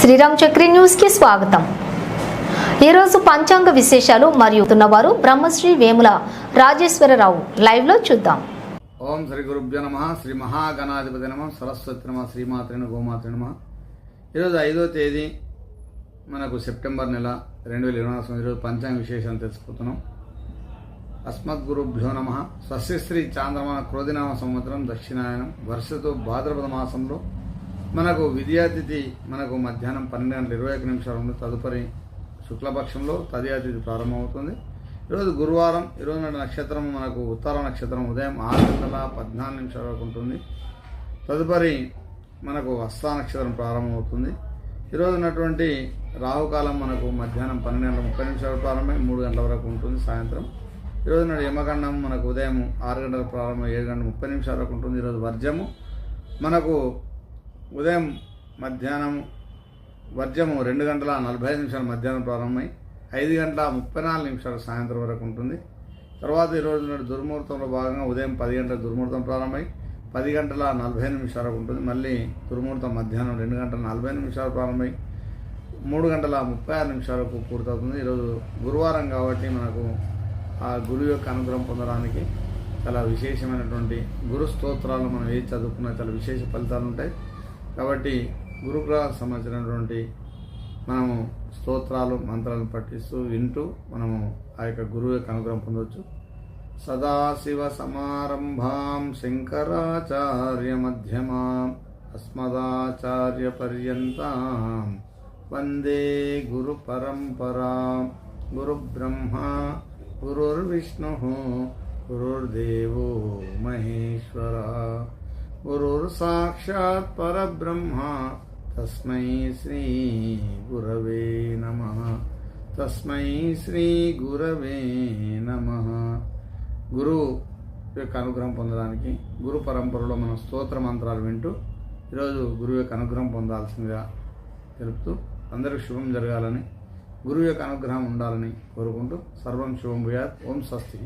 శ్రీరామ్ చక్రి న్యూస్కి స్వాగతం. ఈరోజు పంచాంగ విశేషాలు మరియు ఉన్నవారు బ్రహ్మశ్రీ వేముల రాజేశ్వరరావు లైవ్లో చూద్దాం. ఓం శ్రీ గురుభ్యో నమ శ్రీ మహాగణాధిపతి నమ సరస్వతి నమ శ్రీమాత్రి గోమాత్రి నమ. ఈరోజు ఐదో తేదీ మనకు సెప్టెంబర్ నెల రెండు వేల ఇరవై నాలుగు ఈరోజు పంచాంగ విశేషాలు తెలుసుకుంటున్నాం. అస్మద్గురుభ్యో నమ. స్వస్యశ్రీ చాంద్రమాన క్రోధినామ సంవత్సరం దక్షిణాయనం. వర్షతో భాద్రపద మాసంలో మనకు విద్యాతిథి మనకు మధ్యాహ్నం పన్నెండు గంటల ఇరవై ఒక నిమిషాల ఉంది తదుపరి శుక్లపక్షంలో తదియాతిథి ప్రారంభమవుతుంది. ఈరోజు గురువారం ఈరోజు నాటి నక్షత్రం మనకు ఉత్తర నక్షత్రం ఉదయం ఆరు గంటల పద్నాలుగు నిమిషాల వరకు ఉంటుంది. తదుపరి మనకు హస్త నక్షత్రం ప్రారంభమవుతుంది. ఈరోజు ఉన్నటువంటి రాహుకాలం మనకు మధ్యాహ్నం పన్నెండు గంటల ముప్పై నిమిషాలు ప్రారంభమై మూడు గంటల వరకు ఉంటుంది సాయంత్రం. ఈరోజు నాడు యమగండం మనకు ఉదయం ఆరు గంటల ప్రారంభం ఏడు గంటల ముప్పై నిమిషాల వరకు ఉంటుంది. ఈరోజు వర్జము. మనకు ఉదయం మధ్యాహ్నం వర్జము రెండు గంటల నలభై ఐదు నిమిషాలు మధ్యాహ్నం ప్రారంభమై ఐదు గంటల ముప్పై నాలుగు నిమిషాలు సాయంత్రం వరకు ఉంటుంది. తర్వాత ఈరోజు నాడు దుర్ముహూర్తంలో భాగంగా ఉదయం పది గంటల దుర్ముహూర్తం ప్రారంభమై పది గంటల నలభై నిమిషాల వరకు ఉంటుంది. మళ్ళీ దుర్ముహూర్తం మధ్యాహ్నం రెండు గంటల నలభై నిమిషాలు ప్రారంభమై మూడు గంటల ముప్పై ఆరు నిమిషాలకు పూర్తవుతుంది. ఈరోజు గురువారం కాబట్టి మనకు ఆ గురువు యొక్క అనుగ్రహం పొందడానికి చాలా విశేషమైనటువంటి గురు స్తోత్రాలు మనం ఏది చదువుకున్నా చాలా విశేష ఫలితాలు ఉంటాయి. కాబట్టి గురుగ్రహ సంబంధించినటువంటి మనము స్తోత్రాలు మంత్రాలను పఠిస్తూ వింటూ మనము ఆ యొక్క గురువు యొక్క అనుగ్రహం పొందవచ్చు. సదాశివ సమారంభాం శంకరాచార్య మధ్యమాం అస్మదాచార్య పర్యంతం వందే గురు పరంపరా. గురు బ్రహ్మ గురుర్విష్ణు గురుర్దేవో మహేశ్వర. సాక్షాత్ పరబ్రహ్మ తస్మై శ్రీ గురవే నమ తస్మై శ్రీ గురవే నమ గురు యొక్క అనుగ్రహం పొందడానికి గురు పరంపరలో మనం స్తోత్ర మంత్రాలు వింటూ ఈరోజు గురువు యొక్క అనుగ్రహం పొందాల్సిందిగా తెలుపుతూ అందరికి శుభం జరగాలని గురువు యొక్క అనుగ్రహం ఉండాలని కోరుకుంటూ సర్వం శుభం భూయాత్ ఓం స్వస్తి